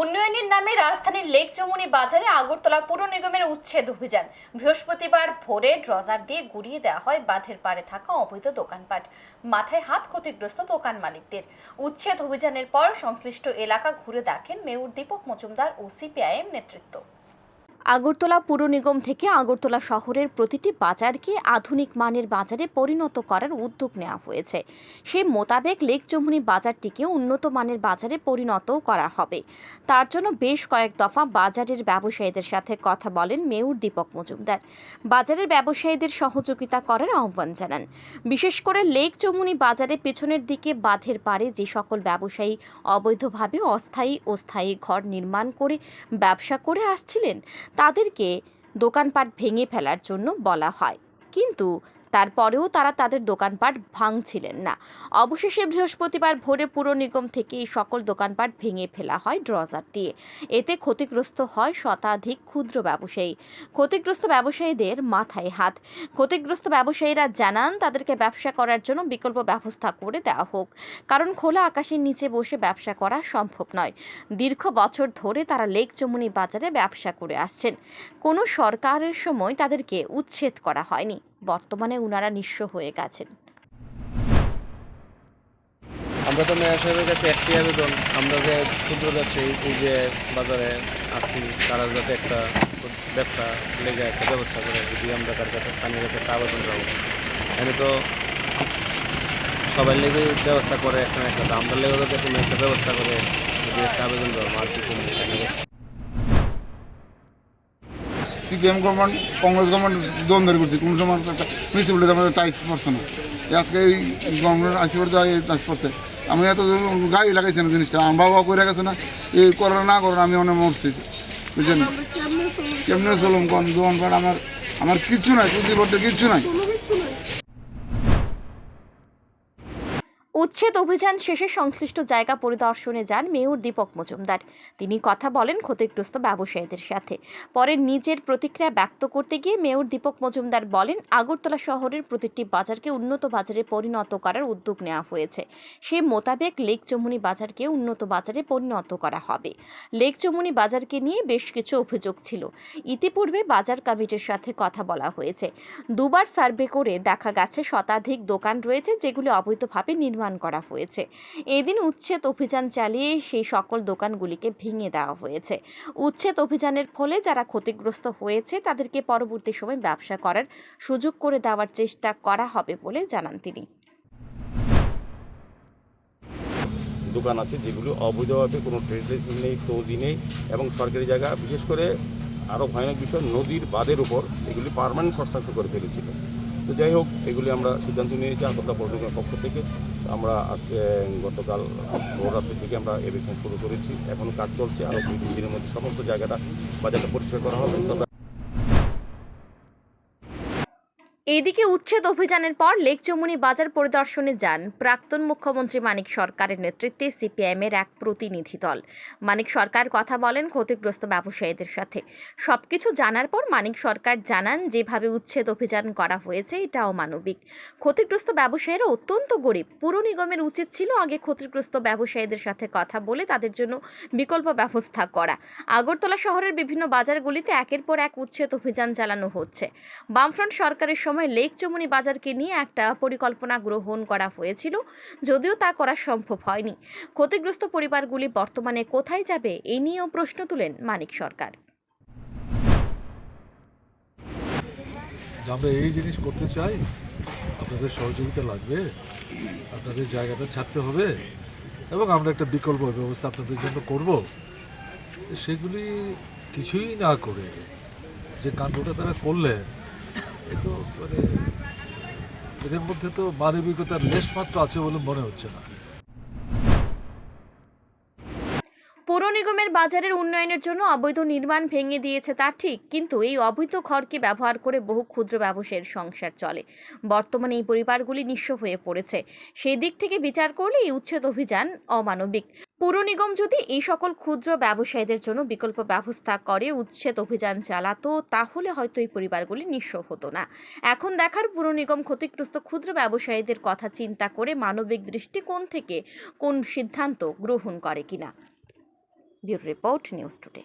উন্নয়নের নামে রাজধানীর লেক চমুনি বাজারে আগরতলা পুর নিগমের উচ্ছেদ অভিযান। বৃহস্পতিবার ভোরে ড্রজার দিয়ে গুড়িয়ে দেওয়া হয় বাঁধের পাড়ে থাকা অবৈধ দোকানপাট। মাথায় হাত ক্ষতিগ্রস্ত দোকান মালিকদের। উচ্ছেদ অভিযানের পর সংশ্লিষ্ট এলাকা ঘুরে দেখেন মেয়র দীপক মজুমদার ও সিপিআইএম নেতৃত্ব। আগরতলা পুর নিগম থেকে আগরতলা শহরের প্রতিটি বাজারকে আধুনিক মানের বাজারে পরিণত করার উদ্যোগ নেওয়া হয়েছে। সে মোতাবেক লেক চমুনি বাজারটিকে উন্নত মানের বাজারে পরিণত করা হবে। তার জন্য বেশ কয়েক দফা বাজারের ব্যবসায়ীদের সাথে কথা বলেন মেয়র দীপক মজুমদার। বাজারের ব্যবসায়ীদের সহযোগিতা করার আহ্বান জানান। বিশেষ করে লেক চমুনি বাজারে পেছনের দিকে বাঁধের পাড়ে যে সকল ব্যবসায়ী অবৈধভাবে অস্থায়ী ও স্থায়ী ঘর নির্মাণ করে ব্যবসা করে আসছিলেন তাদেরকে দোকানপাট ভেঙে ফেলার জন্য বলা হয়। কিন্তু তারপরেও তারা তাদের দোকানপাট ভাঙছিলেন না। অবশেষে বৃহস্পতিবার ভোরে পুর নিগম থেকে এই সকল দোকানপাট ভেঙে ফেলা হয় ড্রজার দিয়ে। এতে ক্ষতিগ্রস্ত হয় শতাধিক ক্ষুদ্র ব্যবসায়ী। ক্ষতিগ্রস্ত ব্যবসায়ীদের মাথায় হাত। ক্ষতিগ্রস্ত ব্যবসায়ীরা জানান, তাদেরকে ব্যবসা করার জন্য বিকল্প ব্যবস্থা করে দেওয়া হোক। কারণ খোলা আকাশের নিচে বসে ব্যবসা করা সম্ভব নয়। দীর্ঘ বছর ধরে তারা লেক চমুনি বাজারে ব্যবসা করে আসছেন। কোনো সরকারের সময় তাদেরকে উচ্ছেদ করা হয়নি। বর্তমানে উনারা নিঃস্ব হয়ে গেছেন। আমরা তো মেয়র সাহেবের কাছে একটি আবেদন, আমরা যে ক্ষুদ্র ব্যবসায়ী এই যে বাজারে আছি, তারা যাতে একটা ব্যবসা, লেগে একটা ব্যবস্থা করে যদি আমরা তার কাছে স্থানীয় কাছে একটা আবেদন রাখব এখানে তো সবাই লেগে ব্যবস্থা করে, একটা একটা আমরা লেগে যাতে একটা ব্যবস্থা করে যদি একটা আবেদন করব আর কি এখানে সিপিএম গভর্নমেন্ট কংগ্রেস গভর্নমেন্ট দ্বন্দ্ব করছে। কোনো সময় মিউনিসিপালিটি মিউনিসিপ্যালিটি আমাদের টাইস পড়ছে না। আজকে এই গভর্নমেন্ট আসি পড়তে টাইস পড়ছে। আমি এত গাড়ি লাগাইছি না জিনিসটা। আমার বাবা করে গেছে না এই করোনা না করোনা আমি অনেক মরছি। বুঝছেন? কেমনে চলুন? কোন দোকান আমার আমার কিচ্ছু নাই করতে কিচ্ছু নাই। উচ্ছেদ অভিযান শেষে সংশ্লিষ্ট জায়গা পরিদর্শনে যান মেয়র দীপক মজুমদার। তিনি কথা বলেন ক্ষতিগ্রস্ত ব্যবসায়ীদের সাথে। পরে নিজের প্রতিক্রিয়া ব্যক্ত করতে গিয়ে মেয়র দীপক মজুমদার বলেন, আগরতলা শহরের প্রতিটি বাজারকে উন্নত বাজারে পরিণত করার উদ্যোগ নেওয়া হয়েছে। সে মোতাবেক লেক চমুনি বাজারকে উন্নত বাজারে পরিণত করা হবে। লেক চমুনি বাজারকে নিয়ে বেশ কিছু অভিযোগ ছিল। ইতিপূর্বে বাজার কমিটির সাথে কথা বলা হয়েছে। দুবার সার্ভে করে দেখা গেছে শতাধিক দোকান রয়েছে যেগুলি অবৈধভাবে নির্মাণ করা হয়েছে। এদিন উচ্ছেদ অভিযান চালিয়ে সেই সকল দোকানগুলিকে ভেঙে দেওয়া হয়েছে। উচ্ছেদ অভিযানের ফলে যারা ক্ষতিগ্রস্ত হয়েছে, তাদেরকে পরবর্তী সময় ব্যবসা করার সুযোগ করে দেওয়ার চেষ্টা করা হবে বলে জানান তিনি। দোকান আছে যেগুলো অবৈধভাবে কোনো ট্রেড লাইসেন্স নেই তৌজি নেই এবং সরকারি জায়গা, বিশেষ করে আরও ভয়ানক বিষয়, নদীর বাঁধের উপর এগুলি পারমানেন্ট কনস্ট্রাকশন করে ফেলেছিল। তো যাই হোক, এগুলি আমরা সিদ্ধান্ত নিয়েছি আগরতলা পর্যটকের পক্ষ থেকে। আমরা আজকে গতকাল ভোররাত্রির দিকে আমরা এভিকশন শুরু করেছি। এখনও কাজ চলছে, আরও দুই তিন দিনের মধ্যে সমস্ত জায়গাটা বাজারটা পরিষ্কার করা হবে। তবে এইদিকে উচ্ছেদ অভিযানের পর লেক চমুনি বাজার পরিদর্শনে যান প্রাক্তন মুখ্যমন্ত্রী মানিক সরকারের নেতৃত্বে সিপিআইএমের এক প্রতিনিধি দল। মানিক সরকার কথা বলেন ক্ষতিগ্রস্ত ব্যবসায়ীদের সাথে। সবকিছু জানার পর মানিক সরকার জানান যেভাবে উচ্ছেদ অভিযান করা হয়েছে এটা অমানবিক ক্ষতিগ্রস্ত ব্যবসায়ীরা অত্যন্ত গরিব। পুর নিগমের উচিত ছিল আগে ক্ষতিগ্রস্ত ব্যবসায়ীদের সাথে কথা বলে তাদের জন্য বিকল্প ব্যবস্থা করা। আগরতলা শহরের বিভিন্ন বাজারগুলিতে একের পর এক উচ্ছেদ অভিযান চালানো হচ্ছে। বামফ্রন্ট সরকারের সময় লেক চমুনি বাজারকে নিয়ে একটা পরিকল্পনা গ্রহণ করা হয়েছিল, যদিও তা করা সম্ভব হয়নি। ক্ষতিগ্রস্ত পরিবারগুলি বর্তমানে কোথায় যাবে এই নিয়েও প্রশ্ন তুলেন মানিক সরকার। আমরা এই জিনিস করতে চাই, আপনাদের সহযোগিতা লাগবে, আপনাদের জায়গাটা ছাড়তে হবে, এবং আমরা একটা বিকল্প ব্যবস্থা আপনাদের জন্য করব। সেগুলি কিছুই না করে যে কাণ্ডটা তারা করলেন তো মানে এদের মধ্যে তো মানবিকতার লেশ মাত্র আছে বলে মনে হচ্ছে না। পৌর নিগমের বাজারের উন্নয়নের জন্য অবৈধ নির্মাণ ভেঙে দিয়েছে তা ঠিক, কিন্তু এই অবৈধ ঘরকে ব্যবহার করে বহু ক্ষুদ্র ব্যবসায়ীর সংসার চলে। বর্তমানে এই পরিবারগুলি নিঃস্ব হয়ে পড়েছে। সেই দিক থেকে বিচার করলে এই উচ্ছেদ অভিযান অমানবিক। পুর নিগম যদি এই সকল ক্ষুদ্র ব্যবসায়ীদের জন্য বিকল্প ব্যবস্থা করে, উচ্ছেদ অভিযান চালাতো, তাহলে হয়তো এই পরিবারগুলি নিঃস্ব হতো না। এখন দেখার পুর নিগম ক্ষতিগ্রস্ত ক্ষুদ্র ব্যবসায়ীদের কথা চিন্তা করে মানবিক দৃষ্টিকোণ থেকে কোন সিদ্ধান্ত গ্রহণ করে কিনা। Bureau report, news today.